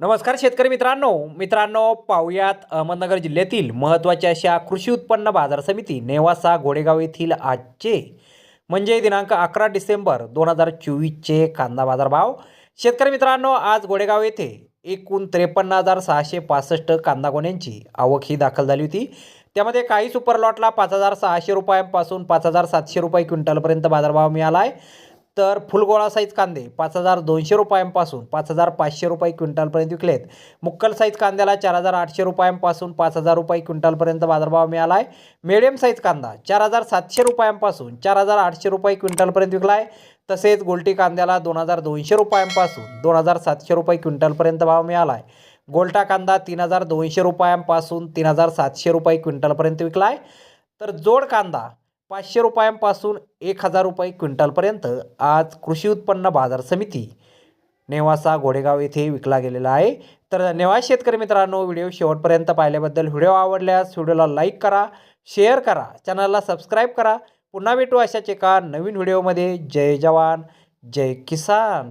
नमस्कार शेतकरी मित्रांनो. मित्रांनो पाहुयात अहमदनगर जिल्ह्यातील महत्त्वाच्या अशा कृषी उत्पन्न बाजार समिती नेवासा घोडेगाव येथील आजचे म्हणजे दिनांक अकरा डिसेंबर दोन हजार चोवीसचे कांदा बाजार भाव शेतकरी मित्रांनो आज घोडेगाव येथे एकूण त्रेपन्न हजार सहाशे पासष्ट कांदा गोण्यांची आवक ही दाखल झाली होती. त्यामध्ये काही सुपर लॉटला पाच हजार सहाशे रुपयांपासून पाच हजार सातशे रुपये क्विंटलपर्यंत बाजारभाव मिळाला आहे. तर फुलगोळा साईज कांदे पाच हजार दोनशे रुपयांपासून पाच हजार पाचशे रुपये क्विंटलपर्यंत विकलेत. मुक्कल साईज कांद्याला चार हजार आठशे रुपयांपासून पाच हजार रुपये क्विंटलपर्यंत बाजारभाव मिळाला आहे मिडियम साईज कांदा चार हजार सातशे रुपयांपासून चार हजार आठशे रुपये क्विंटलपर्यंत विकला आहे तसेच गोल्टी कांद्याला दोन हजार दोनशे रुपयांपासून दोन हजार सातशे रुपये क्विंटलपर्यंत भाव मिळाला आहे गोल्टा कांदा तीन हजार दोनशे रुपयांपासून तीन हजार सातशे रुपये क्विंटलपर्यंत विकला आहे तर जोड कांदा पाचशे रुपयांपासून एक हजार रुपये क्विंटलपर्यंत आज कृषी उत्पन्न बाजार समिती नेवासा घोडेगाव येथे विकला गेलेला आहे. तर धन्यवाद शेतकरी मित्रांनो व्हिडिओ शेवटपर्यंत पाहिल्याबद्दल व्हिडिओ आवडल्यास व्हिडिओला लाईक करा शेअर करा चॅनलला सबस्क्राईब करा. पुन्हा भेटू अशाच एका नवीन व्हिडिओमध्ये. जय जवान जय किसान.